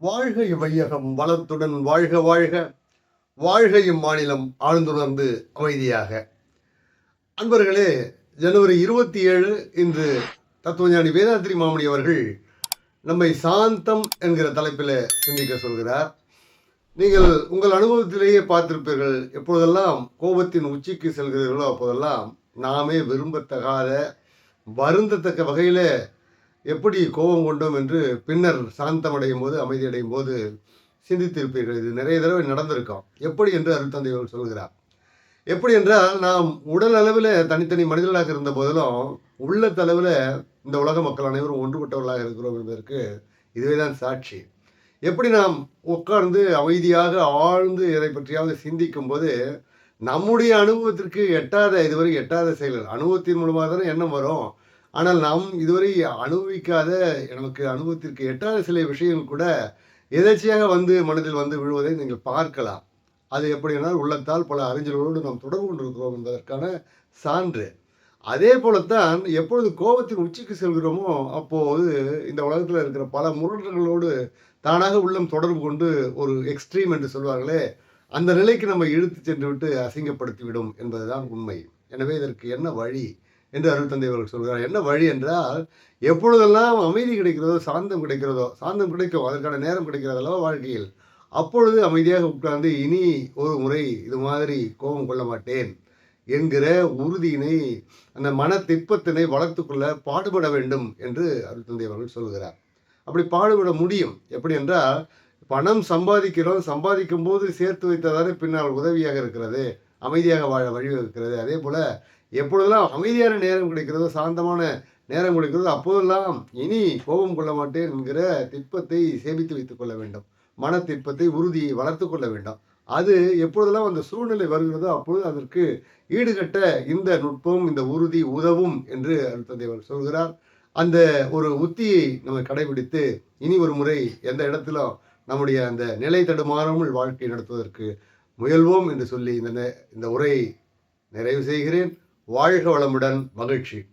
வாழ்க இவ்வையகம் வளத்துடன் வாழ்க வாழ்க. வாழ்க இம்மாநிலம் ஆழ்ந்துணர்ந்து அமைதியாக. அன்பர்களே ஜனவரி இருபத்தி ஏழு இன்று தத்துவஞானி வேதாத்திரி மாமணி அவர்கள் நம்மை சாந்தம் என்கிற தலைப்பில் சிந்திக்க சொல்கிறார். நீங்கள் உங்கள் அனுபவத்திலேயே பார்த்திருப்பீர்கள் எப்பொழுதெல்லாம் கோபத்தின் உச்சிக்கு செல்கிறீர்களோ அப்போதெல்லாம் நாமே விரும்பத்தகாத வருந்தத்தக்க வகையில் எப்படி கோபம் கொண்டோம் என்று பின்னர் சாந்தமடையும் போது அமைதியடையும் போது சிந்தித்திருப்பீர்கள். இது நிறைய தடவை நடந்திருக்கும். எப்படி என்று அருள்தந்தை அவர்கள் சொல்கிறார். எப்படி என்றால் நாம் உடல் அளவில் தனித்தனி மனிதர்களாக இருந்த போதிலும் உள்ளத்தளவில் இந்த உலக மக்கள் அனைவரும் ஒன்றுபட்டவர்களாக இருக்கிறோம் என்பதற்கு இதுவே தான் சாட்சி. எப்படி நாம் உட்கார்ந்து அமைதியாக ஆழ்ந்து இதை பற்றியாவது சிந்திக்கும் போது நம்முடைய அனுபவத்திற்கு எட்டாத இதுவரை எட்டாத செயல்கள் அனுபவத்தின் மூலமாக தானே எண்ணம் வரும். ஆனால் நாம் இதுவரை அனுபவிக்காத நமக்கு அனுபவத்திற்கு எட்டாத சில விஷயங்கள் கூட எதேச்சியாக வந்து மனதில் வந்து விழுவதை நீங்கள் பார்க்கலாம். அது எப்படி என்றால் உள்ளத்தால் பல அறிஞர்களோடு நாம் தொடர்பு கொண்டிருக்கிறோம் என்பதற்கான சான்று. அதே போலத்தான் எப்பொழுது கோபத்தின் உச்சிக்கு செல்கிறோமோ அப்போது இந்த உலகத்தில் இருக்கிற பல முரடர்களோடு தானாக உள்ளம் தொடர்பு கொண்டு ஒரு எக்ஸ்ட்ரீம் என்று சொல்வார்களே அந்த நிலைக்கு நம்ம இழுத்து சென்று விட்டு அசிங்கப்படுத்திவிடும் என்பதுதான் உண்மை. எனவே இதற்கு என்ன வழி? என்று அருள் தந்தை அவர்கள் சொல்கிறார். என்ன வழி என்றால் எப்பொழுதெல்லாம் அமைதி கிடைக்கிறதோ சாந்தம் கிடைக்கிறதோ சாந்தம் கிடைக்கும் அதற்கான நேரம் கிடைக்கிறதல்லவா வாழ்க்கையில் அப்பொழுது அமைதியாக உட்கார்ந்து இனி ஒரு முறை இது மாதிரி கோபம் கொள்ள மாட்டேன் என்கிற உறுதியினை அந்த மன திப்பத்தினை வளர்த்துக்கொள்ள பாடுபட வேண்டும் என்று அருள் தந்தை அவர்கள் சொல்கிறார். அப்படி பாடுபட முடியும். எப்படி என்றால் பணம் சம்பாதிக்கிறோம் சம்பாதிக்கும் போது சேர்த்து வைத்ததானே பின்னால் உதவியாக இருக்கிறது. அமைதியாக வாழ வழிவகுக்கிறது. அதே போல் எப்பொழுதெல்லாம் அமைதியான நேரம் கிடைக்கிறதோ சாந்தமான நேரம் கிடைக்கிறதோ அப்போதெல்லாம் இனி கோபம் கொள்ள மாட்டேன் என்கிற திட்பத்தை சேமித்து வைத்துக் கொள்ள வேண்டும். மன திட்பத்தை உறுதியை வளர்த்து கொள்ள வேண்டும். அது எப்பொழுதெல்லாம் அந்த சூழ்நிலை வருகிறதோ அப்பொழுது அதற்கு ஈடுகட்ட இந்த நுட்பம் இந்த உறுதி உதவும் என்று அருத்தந்தைவர் சொல்கிறார். அந்த ஒரு உத்தியை நம்ம கடைபிடித்து இனி ஒரு முறை எந்த இடத்திலும் நம்முடைய அந்த நிலை தடுமாறாமல் வாழ்க்கை நடத்துவதற்கு முயல்வோம் என்று சொல்லி இந்த இந்த உரையை நிறைவு செய்கிறேன். வாழ்க வளமுடன் மகிழ்ச்சி.